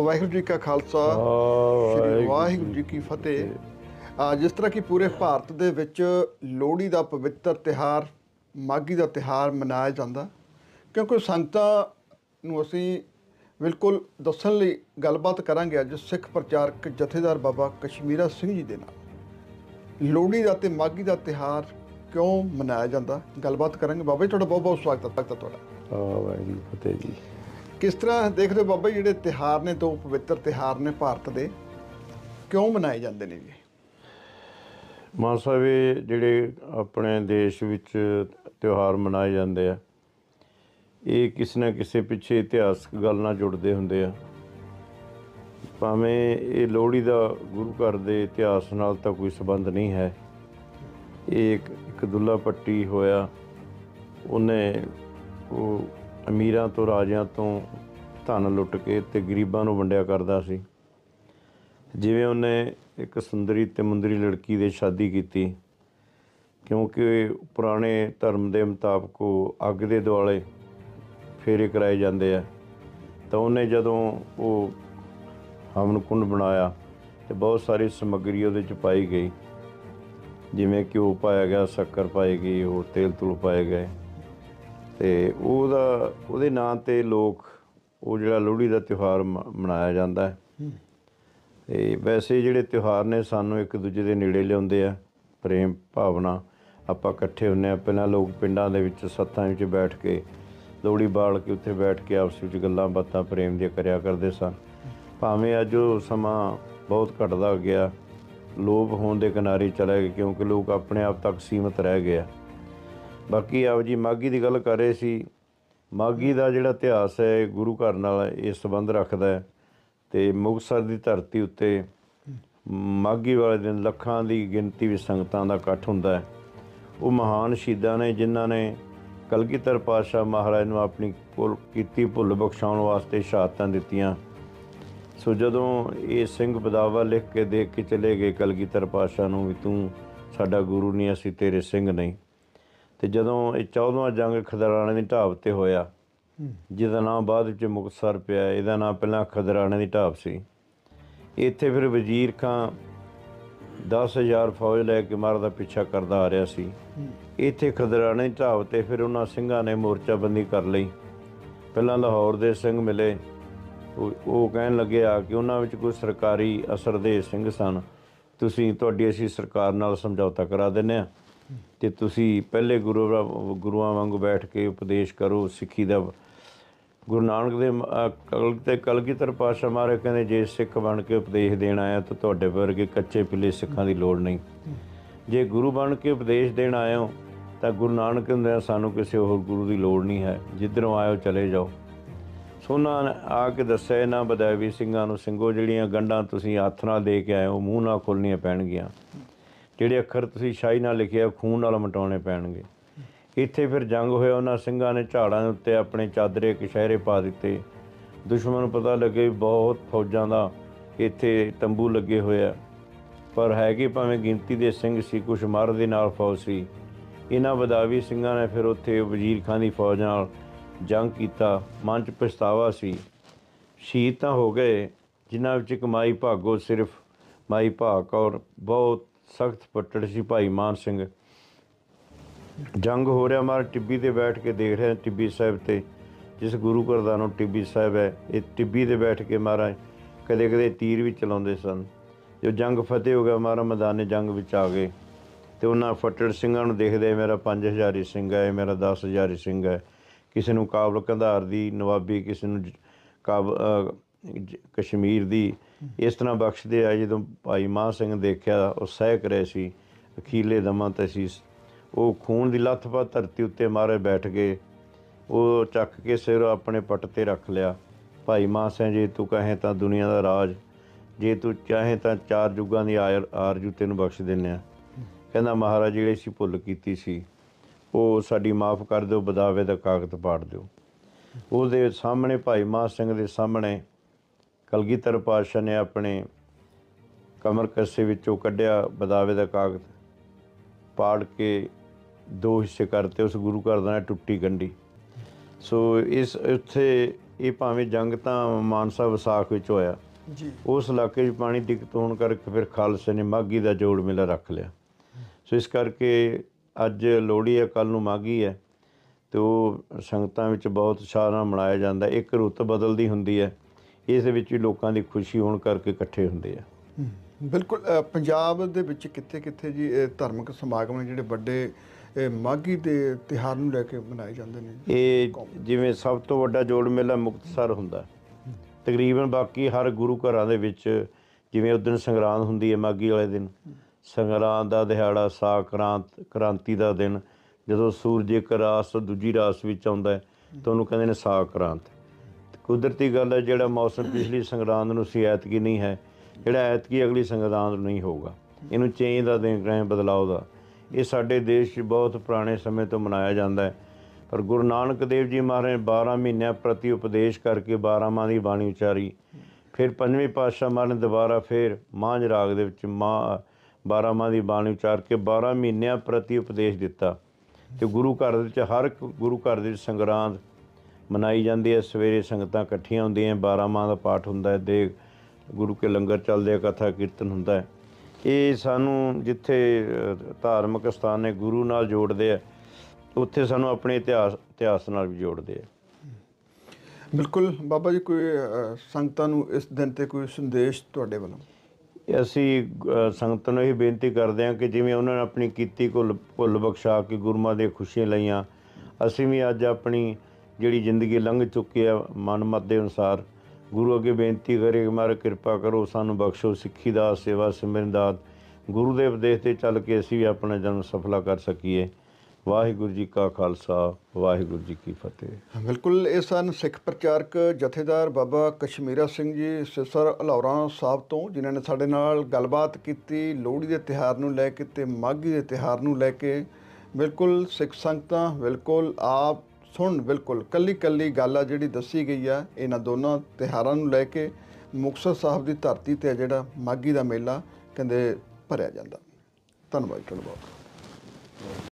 ਵਾਹਿਗੁਰੂ ਜੀ ਕਾ ਖਾਲਸਾ ਸ੍ਰੀ ਵਾਹਿਗੁਰੂ ਜੀ ਕੀ ਫਤਿਹ। ਆ ਜਿਸ ਤਰ੍ਹਾਂ ਕਿ ਪੂਰੇ ਭਾਰਤ ਦੇ ਵਿੱਚ ਲੋਹੜੀ ਦਾ ਪਵਿੱਤਰ ਤਿਹਾਰ ਮਾਘੀ ਦਾ ਤਿਹਾਰ ਮਨਾਇਆ ਜਾਂਦਾ ਕਿਉਂਕਿ ਸੰਗਤਾਂ ਨੂੰ ਅਸੀਂ ਬਿਲਕੁਲ ਦੱਸਣ ਲਈ ਗੱਲਬਾਤ ਕਰਾਂਗੇ ਅੱਜ ਸਿੱਖ ਪ੍ਰਚਾਰਕ ਜਥੇਦਾਰ ਬਾਬਾ ਕਸ਼ਮੀਰਾ ਸਿੰਘ ਜੀ ਦੇ ਨਾਲ। ਲੋਹੜੀ ਦਾ ਤੇ ਮਾਘੀ ਦਾ ਤਿਹਾਰ ਕਿਉਂ ਮਨਾਇਆ ਜਾਂਦਾ? ਗੱਲਬਾਤ ਕਰਾਂਗੇ। ਬਾਬਾ ਜੀ ਤੁਹਾਡਾ ਬਹੁਤ ਬਹੁਤ ਸਵਾਗਤ ਹੈ ਤੁਹਾਡਾ। ਵਾਹਿਗੁਰੂ ਫਤਿਹ ਜੀ। ਕਿਸ ਤਰ੍ਹਾਂ ਦੇਖਦੇ ਹੋ ਬਾਬਾ ਜੀ, ਜਿਹੜੇ ਤਿਹਾਰ ਨੇ, ਦੋ ਪਵਿੱਤਰ ਤਿਹਾਰ ਨੇ ਭਾਰਤ ਦੇ, ਕਿਉਂ ਮਨਾਏ ਜਾਂਦੇ ਨੇ ਜੀ? ਮਾਨ ਸਾਹਿਬ, ਇਹ ਜਿਹੜੇ ਆਪਣੇ ਦੇਸ਼ ਵਿੱਚ ਤਿਉਹਾਰ ਮਨਾਏ ਜਾਂਦੇ ਆ, ਇਹ ਕਿਸੇ ਨਾ ਕਿਸੇ ਪਿੱਛੇ ਇਤਿਹਾਸਕ ਗੱਲ ਨਾਲ ਜੁੜਦੇ ਹੁੰਦੇ ਆ। ਭਾਵੇਂ ਇਹ ਲੋਹੜੀ ਦਾ ਗੁਰੂ ਘਰ ਦੇ ਇਤਿਹਾਸ ਨਾਲ ਤਾਂ ਕੋਈ ਸੰਬੰਧ ਨਹੀਂ ਹੈ। ਇਹ ਇੱਕ ਇੱਕ ਦੁੱਲਾ ਪੱਟੀ ਹੋਇਆ, ਉਹਨੇ ਉਹ ਅਮੀਰਾਂ ਤੋਂ ਰਾਜਿਆਂ ਤੋਂ ਧਨ ਲੁੱਟ ਕੇ ਤੇ ਗਰੀਬਾਂ ਨੂੰ ਵੰਡਿਆ ਕਰਦਾ ਸੀ। ਜਿਵੇਂ ਉਹਨੇ ਇੱਕ ਸੁੰਦਰੀ ਤੇ ਮੁੰਦਰੀ ਲੜਕੀ ਦੇ ਸ਼ਾਦੀ ਕੀਤੀ, ਕਿਉਂਕਿ ਪੁਰਾਣੇ ਧਰਮ ਦੇ ਮੁਤਾਬਕ ਉਹ ਅੱਗ ਦੇ ਦੁਆਲੇ ਫੇਰੇ ਕਰਾਏ ਜਾਂਦੇ ਆ। ਤਾਂ ਉਹਨੇ ਜਦੋਂ ਉਹ ਹਵਨ ਕੁੰਡ ਬਣਾਇਆ ਤੇ ਬਹੁਤ ਸਾਰੀ ਸਮੱਗਰੀ ਉਹਦੇ ਚ ਪਾਈ ਗਈ, ਜਿਵੇਂ ਘਿਓ ਪਾਇਆ ਗਿਆ, ਸ਼ੱਕਰ ਪਾਈ ਗਈ ਹੋਰ ਤੇਲ ਤੁਲ ਪਾਏ ਗਏ। ਤੇ ਉਹਦਾ ਉਹਦੇ ਨਾਂ ਤੇ ਲੋਕ ਉਹ ਜਿਹੜਾ ਲੋਹੜੀ ਦਾ ਤਿਉਹਾਰ ਮਨਾਇਆ ਜਾਂਦਾ ਹੈ। ਤੇ ਵੈਸੇ ਜਿਹੜੇ ਤਿਉਹਾਰ ਨੇ ਸਾਨੂੰ ਇੱਕ ਦੂਜੇ ਦੇ ਨੇੜੇ ਲਿਆਉਂਦੇ ਆ ਪ੍ਰੇਮ ਭਾਵਨਾ। ਆਪਾਂ ਇਕੱਠੇ ਹੁੰਨੇ ਆ ਪਹਿਲਾਂ ਲੋਕ ਪਿੰਡਾਂ ਦੇ ਵਿੱਚ ਸੱਥਾਂ ਵਿੱਚ ਬੈਠ ਕੇ ਲੋਹੜੀ ਬਾਲ ਕੇ ਉੱਥੇ ਬੈਠ ਕੇ ਆਪਸ ਵਿੱਚ ਗੱਲਾਂ ਬਾਤਾਂ ਪ੍ਰੇਮ ਦੀਆਂ ਕਰਿਆ ਕਰਦੇ ਸਨ। ਭਾਵੇਂ ਅੱਜ ਉਹ ਸਮਾਂ ਬਹੁਤ ਘਟਦਾ ਗਿਆ ਲੋਭ ਹੋਣ ਦੇ ਕਿਨਾਰੇ ਚਲਾ ਗਿਆ ਕਿਉਂਕਿ ਲੋਕ ਆਪਣੇ ਆਪ ਤੱਕ ਸੀਮਤ ਰਹਿ ਗਏ ਆ। ਬਾਕੀ ਆਪ ਜੀ ਮਾਗੀ ਦੀ ਗੱਲ ਕਰ ਰਹੇ ਸੀ। ਮਾਗੀ ਦਾ ਜਿਹੜਾ ਇਤਿਹਾਸ ਹੈ ਗੁਰੂ ਘਰ ਨਾਲ ਇਹ ਸੰਬੰਧ ਰੱਖਦਾ ਹੈ ਤੇ ਮੁਕਤਸਰ ਦੀ ਧਰਤੀ ਉੱਤੇ ਮਾਗੀ ਵਾਲੇ ਦਿਨ ਲੱਖਾਂ ਦੀ ਗਿਣਤੀ ਵਿੱਚ ਸੰਗਤਾਂ ਦਾ ਇਕੱਠ ਹੁੰਦਾ ਹੈ। ਉਹ ਮਹਾਨ ਸ਼ਹੀਦਾਂ ਨੇ ਜਿਨ੍ਹਾਂ ਨੇ ਕਲਗੀਧਰ ਪਾਤਸ਼ਾਹ ਮਹਾਰਾਜ ਨੂੰ ਆਪਣੀ ਭੁੱਲ, ਕੀਤੀ ਭੁੱਲ ਬਖਸ਼ਾਉਣ ਵਾਸਤੇ ਸ਼ਹਾਦਤਾਂ ਦਿੱਤੀਆਂ। ਸੋ ਜਦੋਂ ਇਹ ਸਿੰਘ ਬਦਾਵਾ ਲਿਖ ਕੇ ਦੇਖ ਕੇ ਚਲੇ ਗਏ ਕਲਗੀਧਰ ਪਾਤਸ਼ਾਹ ਨੂੰ ਵੀ ਤੂੰ ਸਾਡਾ ਗੁਰੂ ਨਹੀਂ, ਅਸੀਂ ਤੇਰੇ ਸਿੰਘ ਨਹੀਂ। ਤੇ ਜਦੋਂ ਇਹ 14ਵਾਂ ਜੰਗ ਖਦਰਾਣੇ ਦੀ ਢਾਬ ਤੇ ਹੋਇਆ ਜਿਹਦਾ ਨਾਮ ਬਾਅਦ ਵਿੱਚ ਮੁਕਤਸਰ ਪਿਆ ਇਹਦਾ ਨਾਮ ਪਹਿਲਾਂ ਖਦਰਾਣੇ ਦੀ ਢਾਬ ਸੀ। ਇੱਥੇ ਫਿਰ ਵਜ਼ੀਰ ਖਾਂ 10000 ਫੌਜ ਲੈ ਕੇ ਮਾਰਦਾ ਪਿੱਛਾ ਕਰਦਾ ਆ ਰਿਹਾ ਸੀ। ਇੱਥੇ ਖਦਰਾਣੇ ਦੀ ਢਾਬ ਤੇ ਫਿਰ ਉਹਨਾਂ ਸਿੰਘਾਂ ਨੇ ਮੋਰਚਾਬੰਦੀ ਕਰ ਲਈ। ਪਹਿਲਾਂ ਲਾਹੌਰ ਦੇ ਸਿੰਘ ਮਿਲੇ। ਉਹ ਉਹ ਕਹਿਣ ਲੱਗੇ ਆ ਕਿ ਉਹਨਾਂ ਵਿੱਚ ਕੋਈ ਸਰਕਾਰੀ ਅਸਰ ਦੇ ਸਿੰਘ ਸਨ। ਤੁਸੀਂ ਤੁਹਾਡੀ ਅਸੀਂ ਸਰਕਾਰ ਨਾਲ ਸਮਝੌਤਾ ਕਰਾ ਦਿੰਨੇ ਆ ਤੇ ਤੁਸੀਂ ਪਹਿਲੇ ਗੁਰੂ ਗੁਰੂਆਂ ਵਾਂਗੂ ਬੈਠ ਕੇ ਉਪਦੇਸ਼ ਕਰੋ, ਸਿੱਖੀ ਦਾ। ਗੁਰੂ ਨਾਨਕ ਦੇ ਕਲ ਤੇ ਕਲਗੀਧਰ ਪਾਤਸ਼ਾਹ ਮਹਾਰਾਜ ਕਹਿੰਦੇ, ਜੇ ਸਿੱਖ ਬਣ ਕੇ ਉਪਦੇਸ਼ ਦੇਣ ਆਇਆ ਤਾਂ ਤੁਹਾਡੇ ਵਰਗੇ ਕੱਚੇ ਪਿੱਲੇ ਸਿੱਖਾਂ ਦੀ ਲੋੜ ਨਹੀਂ। ਜੇ ਗੁਰੂ ਬਣ ਕੇ ਉਪਦੇਸ਼ ਦੇਣ ਆਏ ਹੋ, ਤਾਂ ਗੁਰੂ ਨਾਨਕ ਹੁੰਦੇ ਸਾਨੂੰ ਕਿਸੇ ਹੋਰ ਗੁਰੂ ਦੀ ਲੋੜ ਨਹੀਂ ਹੈ। ਜਿੱਧਰੋਂ ਆਇਓ ਚਲੇ ਜਾਓ। ਸੋਨਾ ਆ ਕੇ ਦੱਸਿਆ, ਇਹਨਾਂ ਬਦਾਵੀ ਸਿੰਘਾਂ ਨੂੰ, ਸਿੰਘੋ, ਜਿਹੜੀਆਂ ਗੰਢਾਂ ਤੁਸੀਂ ਹੱਥ ਨਾਲ ਦੇ ਕੇ ਆਏ ਹੋ, ਮੂੰਹ ਨਾਲ ਖੋਲਣੀਆਂ ਪੈਣਗੀਆਂ। ਜਿਹੜੇ ਅੱਖਰ ਤੁਸੀਂ ਸ਼ਾਹੀ ਨਾਲ ਲਿਖਿਆ ਖੂਨ ਨਾਲ ਮਟਾਉਣੇ ਪੈਣਗੇ। ਇੱਥੇ ਫਿਰ ਜੰਗ ਹੋਇਆ, ਉਹਨਾਂ ਸਿੰਘਾਂ ਨੇ ਝਾੜਾਂ ਦੇ ਉੱਤੇ ਆਪਣੇ ਚਾਦਰੇ ਕਸ਼ਹਿਰੇ ਪਾ ਦਿੱਤੇ। ਦੁਸ਼ਮਣ ਨੂੰ ਪਤਾ ਲੱਗੇ ਬਹੁਤ ਫੌਜਾਂ ਦਾ ਇੱਥੇ ਤੰਬੂ ਲੱਗੇ ਹੋਏ ਆ। ਪਰ ਹੈਗੇ ਭਾਵੇਂ ਗਿਣਤੀ ਦੇ ਸਿੰਘ ਸੀ, ਕੁਛ ਮਰ ਦੇ ਨਾਲ ਫੌਜ ਸੀ। ਇਹਨਾਂ ਬਦਾਵੀ ਸਿੰਘਾਂ ਨੇ ਫਿਰ ਉੱਥੇ ਵਜ਼ੀਰ ਖਾਨ ਦੀ ਫੌਜ ਨਾਲ ਜੰਗ ਕੀਤਾ। ਮਨ ਚ ਪਛਤਾਵਾ ਸੀ। ਸ਼ਹੀਦ ਤਾਂ ਹੋ ਗਏ, ਜਿਨ੍ਹਾਂ ਵਿੱਚ ਇੱਕ ਮਾਈ ਭਾਗੋ ਸਿਰਫ ਮਾਈ ਭਾਗ ਔਰ ਬਹੁਤ ਸਖਤ ਪੱਟੜ ਸੀ ਭਾਈ ਮਾਨ ਸਿੰਘ। ਜੰਗ ਹੋ ਰਿਹਾ ਮਾਰ ਟਿੱਬੀ ਤੇ ਬੈਠ ਕੇ ਦੇਖ ਰਿਹਾ ਟਿੱਬੀ ਸਾਹਿਬ ਤੇ, ਜਿਸ ਗੁਰੂ ਘਰ ਦਾ ਨਾਮ ਟਿੱਬੀ ਸਾਹਿਬ ਹੈ, ਇਹ ਟਿੱਬੀ ਤੇ ਬੈਠ ਕੇ ਮਹਾਰਾਜ ਕਦੇ ਕਦੇ ਤੀਰ ਵੀ ਚਲਾਉਂਦੇ ਸਨ। ਜੋ ਜੰਗ ਫਤਿਹ ਹੋ ਗਿਆ ਮਹਾਰਾਜ ਮੈਦਾਨੇ ਜੰਗ ਵਿੱਚ ਆ ਗਏ। ਤੇ ਉਹਨਾਂ ਫੱਟੜ ਸਿੰਘਾਂ ਨੂੰ ਦੇਖਦੇ ਮੇਰਾ 5000 ਹੀ ਸਿੰਘ ਹੈ ਮੇਰਾ 10000 ਹੀ ਸਿੰਘ ਹੈ। ਕਿਸੇ ਨੂੰ ਕਾਬਲ ਕੰਧਾਰ ਦੀ ਨਵਾਬੀ, ਕਿਸੇ ਨੂੰ ਜ- ਕਾਬ ਕਸ਼ਮੀਰ ਦੀ। ਇਸ ਤਰ੍ਹਾਂ ਬਖਸ਼ਦੇ ਆ, ਜਦੋਂ ਭਾਈ ਮਾਨ ਸਿੰਘ ਦੇਖਿਆ, ਉਹ ਸਹਿਕ ਰਹੇ ਸੀ, ਅਖੀਲੇ ਦਮਾਂ ਤੇ ਸੀ। ਉਹ ਖੂਨ ਦੀ ਲੱਥ ਪਾ ਧਰਤੀ ਉੱਤੇ ਮਾਰੇ ਬੈਠ ਗਏ ਉਹ ਚੱਕ ਕੇ ਸਿਰ ਆਪਣੇ ਪੱਟ ਤੇ ਰੱਖ ਲਿਆ। ਭਾਈ ਮਾਨ ਸਿੰਘ, ਜੇ ਤੂੰ ਕਹੇ ਤਾਂ ਦੁਨੀਆ ਦਾ ਰਾਜ, ਜੇ ਤੂੰ ਚਾਹੇ ਤਾਂ ਚਾਰ ਯੁੱਗਾਂ ਦੀ ਆਰ ਆਰਜੂ ਤੈਨੂੰ ਬਖਸ਼ ਦਿੰਨੇ ਆ। ਕਹਿੰਦਾ, ਮਹਾਰਾਜ ਜਿਹੜੇ ਸੀ ਭੁੱਲ ਕੀਤੀ ਸੀ। ਉਹ ਸਾਡੀ ਮਾਫ ਕਰ ਦਿਓ, ਬਦਾਵੇ ਦਾ ਕਾਗਜ਼ ਪਾੜ ਦਿਓ। ਉਹਦੇ ਸਾਹਮਣੇ ਭਾਈ ਮਾਨ ਸਿੰਘ ਦੇ ਸਾਹਮਣੇ ਕਲਗੀਧਰ ਪਾਤਸ਼ਾਹ ਨੇ ਆਪਣੇ ਕਮਰ ਕੱਸੇ ਵਿੱਚੋਂ ਕੱਢਿਆ ਬਦਾਵੇ ਦਾ ਕਾਗਜ਼ ਪਾੜ ਕੇ ਦੋ ਹਿੱਸੇ ਕਰਤੇ ਉਸ ਗੁਰੂ ਘਰ ਦਾ ਟੁੱਟੀ ਗੰਢੀ। ਸੋ ਇਸ ਉੱਥੇ ਇਹ ਭਾਵੇਂ ਜੰਗ ਤਾਂ ਮਾਨਸਾ ਵਿਸਾਖ ਵਿੱਚ ਹੋਇਆ। ਜੀ। ਉਸ ਇਲਾਕੇ 'ਚ ਪਾਣੀ ਦਿੱਕਤ ਹੋਣ ਕਰਕੇ ਫਿਰ ਖਾਲਸੇ ਨੇ ਮਾਗੀ ਦਾ ਜੋੜ ਮੇਲਾ ਰੱਖ ਲਿਆ। ਸੋ ਇਸ ਕਰਕੇ ਅੱਜ ਲੋਹੜੀ ਹੈ ਕੱਲ ਨੂੰ ਮਾਗੀ ਹੈ ਤੇ ਉਹ ਸੰਗਤਾਂ ਵਿੱਚ ਬਹੁਤ ਨਾਲ ਮਨਾਇਆ ਜਾਂਦਾ। ਇੱਕ ਰੁੱਤ ਬਦਲਦੀ ਹੁੰਦੀ ਹੈ। ਇਸ ਵਿੱਚ ਵੀ ਲੋਕਾਂ ਦੀ ਖੁਸ਼ੀ ਹੋਣ ਕਰਕੇ ਇਕੱਠੇ ਹੁੰਦੇ ਆ। ਬਿਲਕੁਲ ਪੰਜਾਬ ਦੇ ਵਿੱਚ ਕਿੱਥੇ ਕਿੱਥੇ ਜੀ ਧਾਰਮਿਕ ਸਮਾਗਮ ਨੇ ਜਿਹੜੇ ਵੱਡੇ ਮਾਘੀ ਦੇ ਤਿਉਹਾਰ ਨੂੰ ਲੈ ਕੇ ਮਨਾਏ ਜਾਂਦੇ ਨੇ ਇਹ ਜਿਵੇਂ ਸਭ ਤੋਂ ਵੱਡਾ ਜੋੜ ਮੇਲਾ ਮੁਕਤਸਰ ਹੁੰਦਾ। ਤਕਰੀਬਨ ਬਾਕੀ ਹਰ ਗੁਰੂ ਘਰਾਂ ਦੇ ਵਿੱਚ ਜਿਵੇਂ ਉਸ ਦਿਨ ਸੰਗਰਾਂਦ ਹੁੰਦੀ ਹੈ ਮਾਗੀ ਵਾਲੇ ਦਿਨ ਸੰਗਰਾਂਦ ਦਾ ਦਿਹਾੜਾ ਸਾਕਰਾਂਤ ਕ੍ਰਾਂਤੀ ਦਾ ਦਿਨ ਜਦੋਂ ਸੂਰਜ ਇੱਕ ਰਾਸ ਤੋਂ ਦੂਜੀ ਰਾਸ ਵਿੱਚ ਆਉਂਦਾ ਹੈ ਤਾਂ ਉਹਨੂੰ ਕਹਿੰਦੇ ਨੇ ਸਾਕਰਾਂਤ ਕੁਦਰਤੀ ਗੱਲ ਹੈ, ਜਿਹੜਾ ਮੌਸਮ ਪਿਛਲੀ ਸੰਗਰਾਂਦ ਨੂੰ ਸੀ, ਐਤਕੀ ਨਹੀਂ ਹੈ। ਜਿਹੜਾ ਐਤਕੀ ਅਗਲੀ ਸੰਗਰਾਂਦ ਨੂੰ ਨਹੀਂ ਹੋਊਗਾ। ਇਹਨੂੰ ਚੇਂਜ ਦਾ ਦਿਨ ਰਹੇ ਬਦਲਾਅ ਦਾ। ਇਹ ਸਾਡੇ ਦੇਸ਼ 'ਚ ਬਹੁਤ ਪੁਰਾਣੇ ਸਮੇਂ ਤੋਂ ਮਨਾਇਆ ਜਾਂਦਾ ਹੈ। ਪਰ ਗੁਰੂ ਨਾਨਕ ਦੇਵ ਜੀ ਮਹਾਰਾਜ ਨੇ 12 ਮਹੀਨਿਆਂ ਪ੍ਰਤੀ ਉਪਦੇਸ਼ ਕਰਕੇ 12 ਮਾਂ ਦੀ ਬਾਣੀ ਉਚਾਰੀ। ਫਿਰ ਪੰਜਵੇਂ ਪਾਤਸ਼ਾਹ ਮਹਾਰਾਜ ਨੇ ਦੁਬਾਰਾ ਫਿਰ ਮਾਂਝ ਰਾਗ ਦੇ ਵਿੱਚ ਮਾਂ 12 ਮਾਂ ਦੀ ਬਾਣੀ ਉਚਾਰ ਕੇ 12 ਮਹੀਨਿਆਂ ਪ੍ਰਤੀ ਉਪਦੇਸ਼ ਦਿੱਤਾ। ਤੇ ਗੁਰੂ ਘਰ ਦੇ ਵਿੱਚ ਹਰ ਇੱਕ ਗੁਰੂ ਘਰ ਦੇ ਵਿੱਚ ਸੰਗਰਾਂਦ ਮਨਾਈ ਜਾਂਦੀ ਹੈ। ਸਵੇਰੇ ਸੰਗਤਾਂ ਇਕੱਠੀਆਂ ਹੁੰਦੀਆਂ 12 ਮਾਹ ਦਾ ਪਾਠ ਹੁੰਦਾ ਹੈ ਦੇ ਗੁਰੂ ਕੇ ਲੰਗਰ ਚੱਲਦੇ ਆ ਕਥਾ ਕੀਰਤਨ ਹੁੰਦਾ ਹੈ। ਇਹ ਸਾਨੂੰ ਜਿੱਥੇ ਧਾਰਮਿਕ ਸਥਾਨ ਨੇ ਗੁਰੂ ਨਾਲ ਜੋੜਦੇ ਆ ਉੱਥੇ ਸਾਨੂੰ ਆਪਣੇ ਇਤਿਹਾਸ ਇਤਿਹਾਸ ਨਾਲ ਵੀ ਜੋੜਦੇ ਆ। ਬਿਲਕੁਲ। ਬਾਬਾ ਜੀ ਕੋਈ ਸੰਗਤਾਂ ਨੂੰ ਇਸ ਦਿਨ ਤੇ ਕੋਈ ਸੰਦੇਸ਼ ਤੁਹਾਡੇ ਵੱਲੋਂ? ਅਸੀਂ ਸੰਗਤਾਂ ਨੂੰ ਇਹ ਬੇਨਤੀ ਕਰਦੇ ਹਾਂ ਕਿ ਜਿਵੇਂ ਉਹਨਾਂ ਨੇ ਆਪਣੀ ਕੀਤੀ ਭੁੱਲ ਭੁੱਲ ਬਖਸ਼ਾ ਕੇ ਗੁਰਮਾ ਦੀਆਂ ਖੁਸ਼ੀਆਂ ਲਈਆਂ ਅਸੀਂ ਵੀ ਅੱਜ ਆਪਣੀ ਜਿਹੜੀ ਜ਼ਿੰਦਗੀ ਲੰਘ ਚੁੱਕੀ ਆ ਮਨਮਤ ਦੇ ਅਨੁਸਾਰ, ਗੁਰੂ ਅੱਗੇ ਬੇਨਤੀ ਕਰੇ ਕਿ ਮਾਰੇ ਕਿਰਪਾ ਕਰੋ, ਸਾਨੂੰ ਬਖਸ਼ੋ, ਸਿੱਖੀ ਦਾ, ਸੇਵਾ ਸਿਮਰਨ ਦਾ ਗੁਰੂ ਦੇ ਉਪਦੇਸ਼ ਤੇ ਚੱਲ ਕੇ ਅਸੀਂ ਵੀ ਆਪਣਾ ਜਨਮ ਸਫਲਾ ਕਰ ਸਕੀਏ। ਵਾਹਿਗੁਰੂ ਜੀ ਕਾ ਖਾਲਸਾ, ਵਾਹਿਗੁਰੂ ਜੀ ਕੀ ਫਤਿਹ। ਬਿਲਕੁਲ, ਇਹ ਸਨ ਸਿੱਖ ਪ੍ਰਚਾਰਕ ਜਥੇਦਾਰ ਬਾਬਾ ਕਸ਼ਮੀਰਾ ਸਿੰਘ ਜੀ ਸਿਸਰ ਹਲੌਰਾ ਸਾਹਿਬ ਤੋਂ, ਜਿਨ੍ਹਾਂ ਨੇ ਸਾਡੇ ਨਾਲ ਗੱਲਬਾਤ ਕੀਤੀ, ਲੋਹੜੀ ਦੇ ਤਿਹਾਰ ਨੂੰ ਲੈ ਕੇ ਤੇ ਮਾਘੀ ਦੇ ਤਿਹਾਰ ਨੂੰ ਲੈ ਕੇ। ਬਿਲਕੁਲ, ਸਿੱਖ ਸੰਗਤਾਂ, ਬਿਲਕੁਲ ਆਪ ਸੁਣ, ਬਿਲਕੁਲ। ਕੱਲੀ ਕੱਲੀ ਗੱਲ ਆ ਜਿਹੜੀ ਦੱਸੀ ਗਈ ਆ, ਇਹਨਾਂ ਦੋਨਾਂ ਤਿਹਾਰਾਂ ਨੂੰ ਲੈ ਕੇ ਮੁਕਤਸਰ ਸਾਹਿਬ ਦੀ ਧਰਤੀ ਤੇ ਜਿਹੜਾ ਮਾਘੀ ਦਾ ਮੇਲਾ, ਕਹਿੰਦੇ ਭਰਿਆ ਜਾਂਦਾ। ਧੰਨਵਾਦ ਤੁਹਾਡਾ ਬਹੁਤ